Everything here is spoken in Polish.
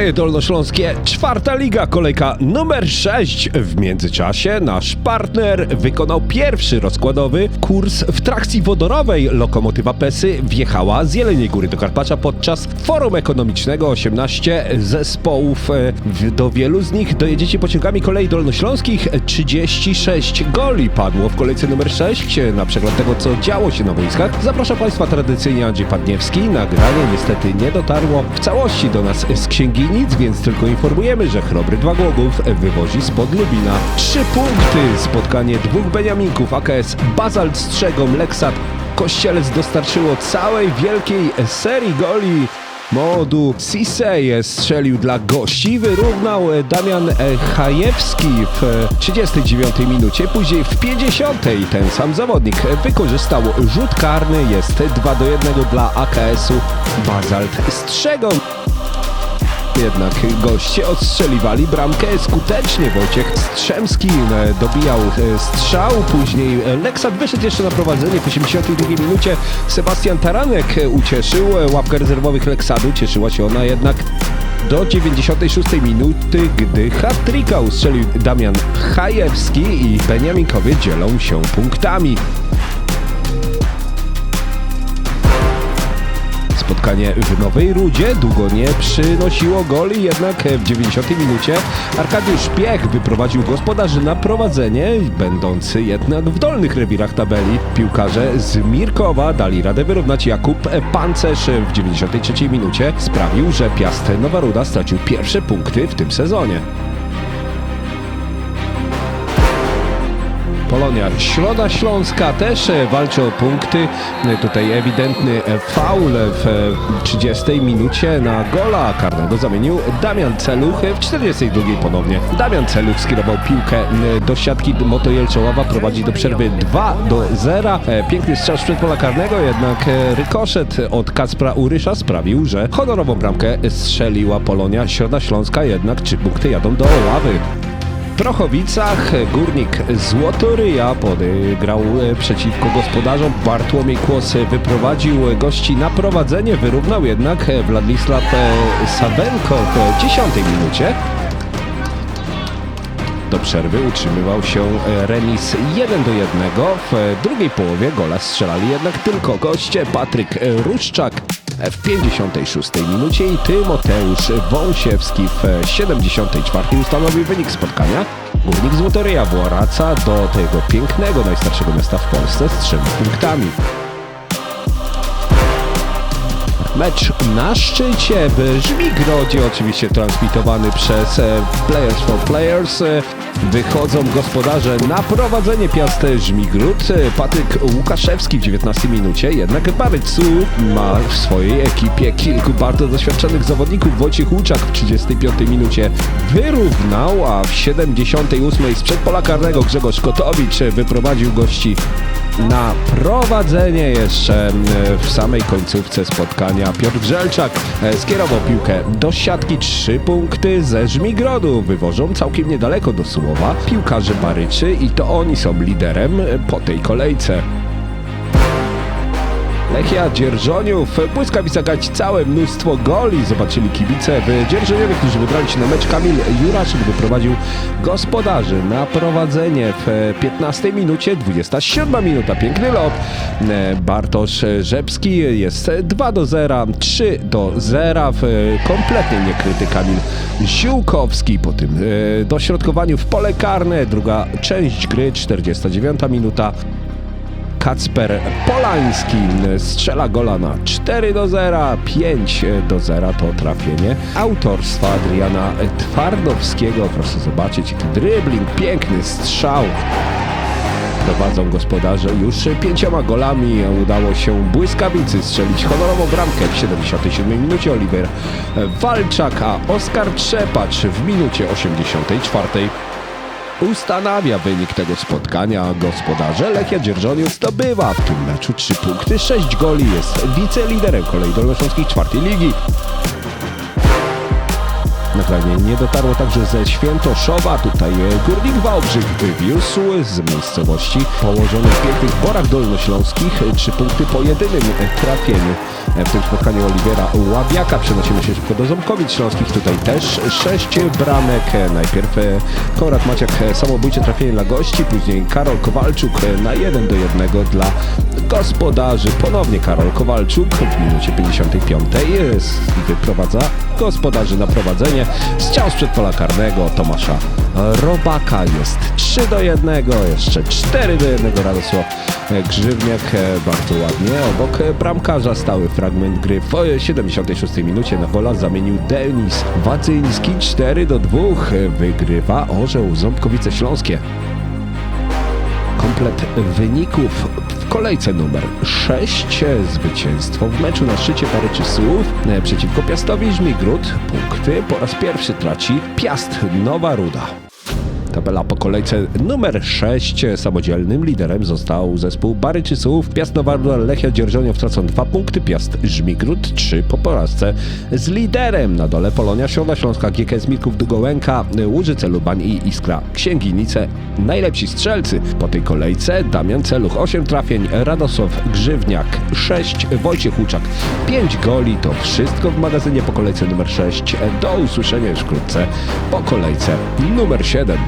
Koleje Dolnośląskie, czwarta liga, kolejka numer 6. W międzyczasie nasz partner wykonał pierwszy rozkładowy kurs w trakcji wodorowej. Lokomotywa Pesy wjechała z Jeleniej Góry do Karpacza podczas forum ekonomicznego 18 zespołów. E, Do wielu z nich dojedziecie pociągami kolei dolnośląskich. 36 goli padło w kolejce numer 6. Na przegląd tego, co działo się na boiskach, zapraszam Państwa tradycyjnie Andrzej Padniewski. Nagranie niestety nie dotarło w całości do nas z Księginic, więc tylko informujemy, że Chrobry Dwa Głogów wywozi spod Lubina trzy punkty. Spotkanie dwóch Beniaminków AKS Bazalt Strzegom Leksat Kościelec dostarczyło całej wielkiej serii goli. Modu Sisej strzelił dla gości, wyrównał Damian Chajewski w 39 minucie, później w 50 ten sam zawodnik wykorzystał rzut karny, jest 2 do 1 dla AKS-u Bazalt Strzegom. Jednak goście odstrzeliwali bramkę skutecznie. Wojciech Strzemski e, dobijał e, strzał, później e, Leksat wyszedł jeszcze na prowadzenie w 82 minucie. Sebastian Taranek ucieszył łapkę rezerwowych Leksadu, cieszyła się ona jednak do 96 minuty, gdy hat-tricka ustrzelił Damian Chajewski i Beniaminkowie dzielą się punktami. Spotkanie w Nowej Rudzie długo nie przynosiło goli, jednak w 90 minucie Arkadiusz Piech wyprowadził gospodarzy na prowadzenie, będący jednak w dolnych rewirach tabeli. Piłkarze z Mirkowa dali radę wyrównać Jakub Pancerz w 93 minucie. Sprawił, że Piast Nowa Ruda stracił pierwsze punkty w tym sezonie. Środa Śląska też e, walczy o punkty. E, Tutaj ewidentny e, faul w e, 30 minucie na gola karnego zamienił Damian Celuch w 42 ponownie. Damian Celuch skierował piłkę do siatki Moto Jelczołowa, prowadzi do przerwy 2 do 0. E, Piękny strzał z przedpola karnego, jednak rykoszet od Kacpra Urysza sprawił, że honorową bramkę strzeliła Polonia Środa Śląska, jednak trzy punkty jadą do ławy. Prochowicach górnik Złotoryja podgrał e, przeciwko gospodarzom. Bartłomiej Kłos wyprowadził gości na prowadzenie, wyrównał jednak Władysław e, Sawenko w 10 minucie. Do przerwy utrzymywał się e, remis 1 do 1. W drugiej połowie gola strzelali jednak tylko goście Patryk Ruszczak w 56 minucie i Tymoteusz Wąsiewski w e, 74 ustanowił wynik spotkania. Górnik Złotoryja wraca do tego pięknego, najstarszego miasta w Polsce z trzema punktami. Mecz na szczycie w Żmigrodzie, oczywiście transmitowany przez e, Players for Players. E, Wychodzą gospodarze na prowadzenie Piast Żmigród. E, Patryk Łukaszewski w 19 minucie, jednak Barycu ma w swojej ekipie kilku bardzo doświadczonych zawodników. Wojciech Łuczak w 35 minucie wyrównał, a w 78 z przedpola karnego Grzegorz Kotowicz wyprowadził gości na prowadzenie jeszcze w samej końcówce spotkania. Piotr Grzelczak e, skierował piłkę do siatki. Trzy punkty ze Żmigrodu wywożą całkiem niedaleko do Słowa piłkarze Baryczy i to oni są liderem po tej kolejce. Lechia Dzierżoniów, Błyskawica grać całe mnóstwo goli. Zobaczyli kibice w Dzierżoniowie, którzy wybrali się na mecz. Kamil Juraszyk wyprowadził gospodarzy na prowadzenie w 15 minucie, 27 minuta, piękny lot. E, Bartosz Rzepski jest 2 do 0, 3 do 0, w kompletnie niekryty Kamil Ziółkowski po tym e, dośrodkowaniu w pole karne. Druga część gry, 49 minuta. Kacper Polański strzela gola na 4 do 0, 5 do 0 to trafienie autorstwa Adriana Twardowskiego. Proszę zobaczyć, dribbling, piękny strzał. Prowadzą gospodarze już pięcioma golami. Udało się błyskawicy strzelić honorową bramkę w 77 minucie. Oliver Walczak, a Oskar Trzepacz w minucie 84 ustanawia wynik tego spotkania. Gospodarze Lechia Dzierżoniów zdobywa w tym meczu 3 punkty, 6 goli, jest wiceliderem kolei dolnośląskiej czwartej ligi. Nagranie nie dotarło także ze Świętoszowa. Tutaj e, Górnik Wałbrzych wywiózł z miejscowości położonych w pięknych borach dolnośląskich. E, Trzy punkty po jedynym e, trafieniu. W tym spotkaniu Oliwiera Łabiaka przenosimy się szybko do Ząbkowic Śląskich. Tutaj też sześć bramek. Najpierw Konrad Maciak samobójcze trafienie dla gości, później Karol Kowalczuk na 1 do 1 dla gospodarzy. Ponownie Karol Kowalczuk w minucie 55 jest wyprowadza gospodarzy na prowadzenie. Strzał z przedpola karnego Tomasza Robaka. Jest 3 do 1, jeszcze 4 do 1 Radosław Grzywniak. Bardzo ładnie. Obok bramkarza stały fragment gry. W e, 76 minucie na gola zamienił Denis Wacyński. 4 do 2 e, wygrywa Orzeł Ząbkowice Śląskie komplet wyników w kolejce numer 6. Zwycięstwo w meczu na szczycie Paryczysów e, przeciwko Piastowi Żmigród. Punkty po raz pierwszy traci Piast Nowa Ruda. Tabela po kolejce numer 6. Samodzielnym liderem został zespół Baryczysów. Piast Nowa Ruda, Lechia Dzierżoniow tracą dwa punkty. Piast Żmigród 3 po porażce z liderem. Na dole Polonia Środa Śląska, GKS Mirków Dugołęka, Łużyce Lubań i Iskra Księginice. Najlepsi strzelcy po tej kolejce Damian Celuch 8 trafień, Radosław Grzywniak 6, Wojciech Łuczak 5 goli. To wszystko w magazynie po kolejce numer 6. Do usłyszenia już wkrótce po kolejce numer 7.